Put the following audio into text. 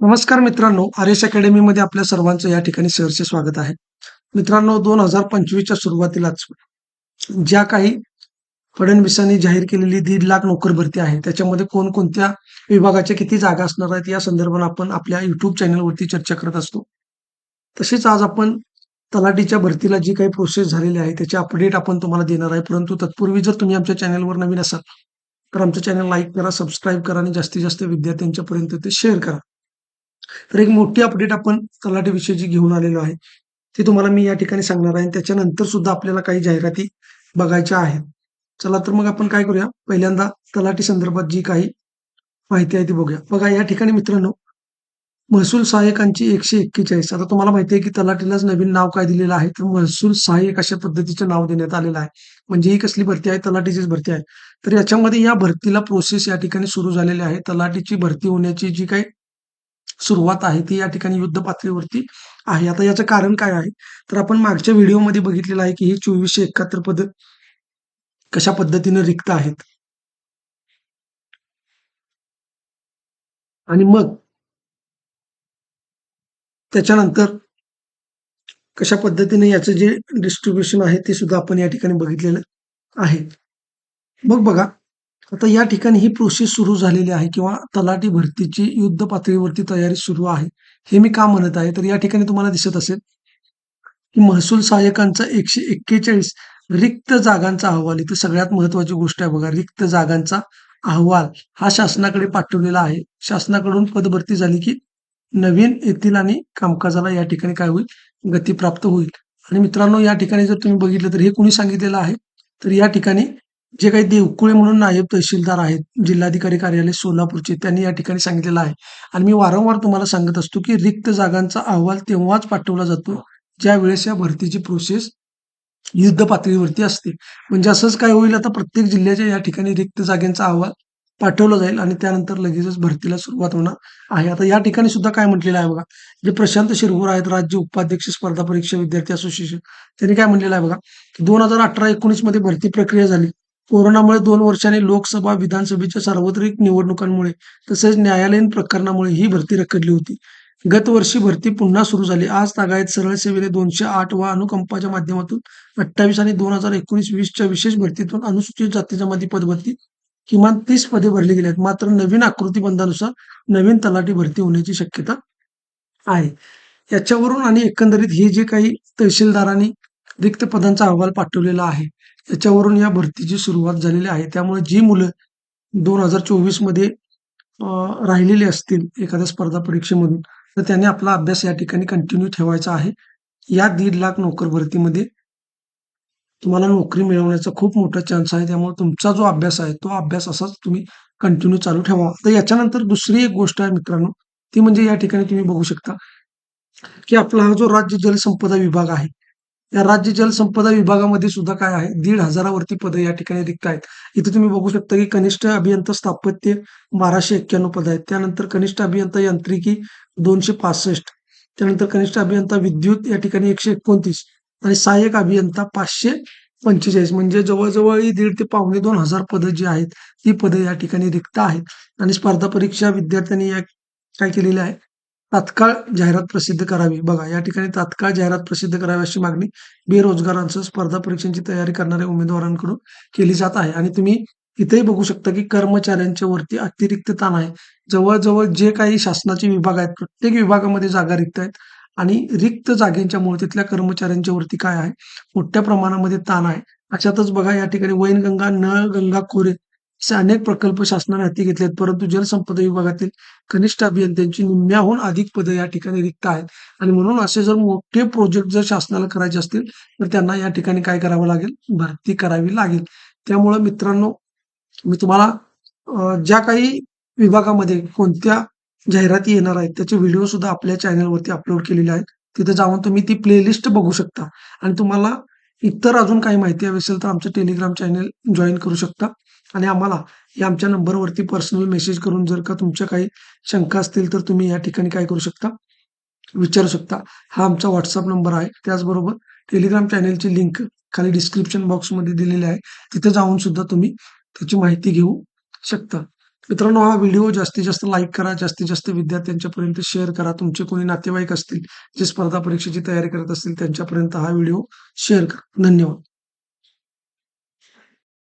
नमस्कार मित्रांनो R S अकॅडमीमध्ये आपल्या सर्वांचं या ठिकाणी सहर्ष स्वागत आहे. मित्रांनो दोन हजार पंचवीसच्या सुरुवातीलाच ज्या काही फडणवीसांनी जाहीर केलेली दीड लाख नोकर भरती आहे त्याच्यामध्ये कोणकोणत्या विभागाच्या किती जागा असणार आहेत या संदर्भात आपण आपल्या युट्यूब चॅनलवरती चर्चा करत असतो. तसेच आज आपण तलाठीच्या भरतीला जी काही प्रोसेस झालेली आहे त्याचे अपडेट आपण तुम्हाला देणार आहे. परंतु तत्पूर्वी जर तुम्ही आमच्या चॅनलवर नवीन असाल तर आमचं चॅनल लाईक करा सबस्क्राईब करा आणि जास्तीत जास्त विद्यार्थ्यांच्यापर्यंत ते शेअर करा. तर एक मोठी अपडेट आपण तलाठीविषयी जी घेऊन आलेलो आहे ती तुम्हाला मी या ठिकाणी सांगणार आहे. आणि त्याच्यानंतर सुद्धा आपल्याला काही जाहिराती बघायच्या आहेत. चला तर मग आपण काय करूया? पहिल्यांदा तलाठी संदर्भात जी काही माहिती आहे ती बघूया. बघा या ठिकाणी मित्रांनो महसूल सहाय्यकांची एकशे एक्केचाळीस. आता तुम्हाला माहिती आहे की तलाठीलाच नवीन नाव काय दिलेलं आहे? तर महसूल सहाय्यक अशा पद्धतीचं नाव देण्यात आलेलं आहे. म्हणजे ही कसली भरती आहे? तलाठीचीच भरती आहे. तर याच्यामध्ये या भरतीला प्रोसेस या ठिकाणी सुरू झालेली आहे. तलाठीची भरती होण्याची जी काही सुरुवात आहे ती या ठिकाणी युद्ध पातळीवरती आहे. आता याचं कारण काय आहे? तर आपण मागच्या व्हिडिओमध्ये बघितलेलं आहे की हे चोवीसशे एकाहत्तर पद कशा पद्धतीने रिक्त आहेत? आणि मग त्याच्यानंतर कशा पद्धतीने याचं जे डिस्ट्रीब्युशन आहे ते सुद्धा आपण या ठिकाणी बघितलेलं आहे. मग बघा आता या ठिकाणी ही प्रोसेस सुरू झालेली आहे किंवा तलाठी भरतीची युद्ध पातळीवरती तयारी सुरू आहे हे मी का म्हणत आहे? तर या ठिकाणी तुम्हाला दिसत असेल की महसूल सहाय्यकांचा एकशे एक्केचाळीस रिक्त जागांचा अहवाल इथे सगळ्यात महत्वाची गोष्ट आहे बघा रिक्त जागांचा अहवाल हा शासनाकडे पाठवलेला आहे. शासनाकडून पदभरती झाली की नवीन येतील आणि कामकाजाला या ठिकाणी काय होईल? गती प्राप्त होईल. आणि मित्रांनो या ठिकाणी जर तुम्ही बघितलं तर हे कुणी सांगितलेलं आहे? तर या ठिकाणी जे काही देवकुळे म्हणून नायब तहसीलदार आहेत जिल्हाधिकारी कार्यालय सोलापूरचे त्यांनी या ठिकाणी सांगितलेलं आहे. आणि मी वारंवार तुम्हाला सांगत असतो की रिक्त जागांचा अहवाल तेव्हाच पाठवला जातो ज्या वेळेस या भरतीची प्रोसेस युद्ध पातळीवरती असते. म्हणजे असंच काय होईल आता प्रत्येक जिल्ह्याच्या या ठिकाणी रिक्त जागेंचा अहवाल पाठवला जाईल आणि त्यानंतर लगेचच भरतीला सुरुवात होणार आहे. आता या ठिकाणी सुद्धा काय म्हटलेलं आहे बघा जे प्रशांत शिरगोर आहेत राज्य उपाध्यक्ष स्पर्धा परीक्षा विद्यार्थी असोसिएशन त्यांनी काय म्हटलेलं आहे बघा की दोन हजार अठरा एकोणीसमध्ये भरती प्रक्रिया झाली. कोरोनामुळे दोन वर्षांनी लोकसभा विधानसभेच्या सार्वत्रिक निवडणुकांमुळे तसेच न्यायालयीन प्रकरणामुळे ही भरती रखडली होती. गत वर्षी भरती पुन्हा सुरू झाली. आज तागायत सरळ सेवेने दोनशे आठ व अनुकंपाच्या माध्यमातून अठ्ठावीस आणि दोन हजार एकोणीस वीसच्या विशेष भरतीतून अनुसूचित जाती जमाती पदभरती किमान तीस पदे भरली गेली आहेत. मात्र नवीन आकृती बंधानुसार नवीन तलाठी भरती होण्याची शक्यता आहे. याच्यावरून आणि एकंदरीत हे जे काही तहसीलदारांनी रिक्त पदांचा अहवाल पाठवलेला आहे याच्यावरून या भरतीची सुरुवात झालेली आहे. त्यामुळे जी मुलं दोन हजार चोवीसमध्ये राहिलेली असतील एखाद्या स्पर्धा परीक्षेमधून तर त्यांनी आपला अभ्यास या ठिकाणी कंटिन्यू ठेवायचा आहे. या दीड लाख नोकर भरतीमध्ये तुम्हाला नोकरी मिळवण्याचा खूप मोठा चान्स आहे. त्यामुळे तुमचा जो अभ्यास आहे तो अभ्यास असाच तुम्ही कंटिन्यू चालू ठेवा. तर याच्यानंतर दुसरी एक गोष्ट आहे मित्रांनो ती म्हणजे या ठिकाणी तुम्ही बघू शकता की आपला हा जो राज्य जलसंपदा विभाग आहे राज्य जलसंपदा विभागामध्ये सुद्धा काय आहे? दीड हजारावरती पदं या ठिकाणी रिक्त आहेत. इथे तुम्ही बघू शकता की कनिष्ठ अभियंता स्थापत्य बाराशे एक्क्याण्णव पद आहेत. त्यानंतर कनिष्ठ अभियंता यांत्रिकी दोनशे पासष्ट. त्यानंतर कनिष्ठ अभियंता विद्युत या ठिकाणी एकशे एकोणतीस. आणि सहाय्यक अभियंता पाचशे पंचेचाळीस. म्हणजे जवळजवळ ही दीड ते पावणे दोन हजार पदं जी आहेत ती पदं या ठिकाणी रिक्त आहेत. आणि स्पर्धा परीक्षा विद्यार्थ्यांनी या काय केलेली आहे तात्काळ जाहिरात प्रसिद्ध करावी. बघा या ठिकाणी तात्काळ जाहिरात प्रसिद्ध करावी अशी मागणी बेरोजगारांसह स्पर्धा परीक्षांची तयारी करणाऱ्या उमेदवारांकडून केली जात आहे. आणि तुम्ही इथेही बघू शकता की कर्मचाऱ्यांच्या वरती अतिरिक्त ताण आहे. जवळजवळ जे काही शासनाचे विभाग आहेत प्रत्येक विभागामध्ये जागा रिक्त आहेत. आणि रिक्त जागेंच्यामुळे तिथल्या कर्मचाऱ्यांच्या वरती काय आहे? मोठ्या प्रमाणामध्ये ताण आहे. अशातच बघा या ठिकाणी वैनगंगा नळगंगा खोरे असे अनेक प्रकल्प शासनाने हाती घेतले आहेत परंतु जलसंपदा विभागातील कनिष्ठ अभियंत्यांची निम्म्याहून अधिक पदं या ठिकाणी रिक्त आहेत. आणि म्हणून असे जर मोठे प्रोजेक्ट जर शासनाला करायचे असतील तर त्यांना या ठिकाणी काय करावं लागेल? भरती करावी लागेल. त्यामुळे मित्रांनो मी तुम्हाला ज्या काही विभागामध्ये कोणत्या जाहिराती येणार आहेत त्याचे व्हिडिओ सुद्धा आपल्या चॅनलवरती अपलोड केलेले आहेत. तिथे जाऊन तुम्ही ती प्लेलिस्ट बघू शकता. आणि तुम्हाला इतर अजून काही माहिती हवी असेल तर आमचं टेलिग्राम चॅनल जॉईन करू शकता. आणि आम्हाला या आमच्या नंबरवरती पर्सनल मेसेज करून जर का तुमच्या काही शंका असतील तर तुम्ही या ठिकाणी काय करू शकता? विचारू शकता. हा आमचा व्हॉट्सअप नंबर आहे. त्याचबरोबर टेलिग्राम चॅनलची लिंक खाली डिस्क्रिप्शन बॉक्समध्ये दिलेली आहे. तिथे जाऊन सुद्धा तुम्ही त्याची माहिती घेऊ शकता. मित्रांनो हा व्हिडिओ जास्तीत जास्त लाईक करा. जास्तीत जास्त विद्यार्थ्यांच्यापर्यंत शेअर करा. तुमचे कोणी नातेवाईक असतील जे स्पर्धा परीक्षेची तयारी करत असतील त्यांच्यापर्यंत हा व्हिडिओ शेअर करा. धन्यवाद.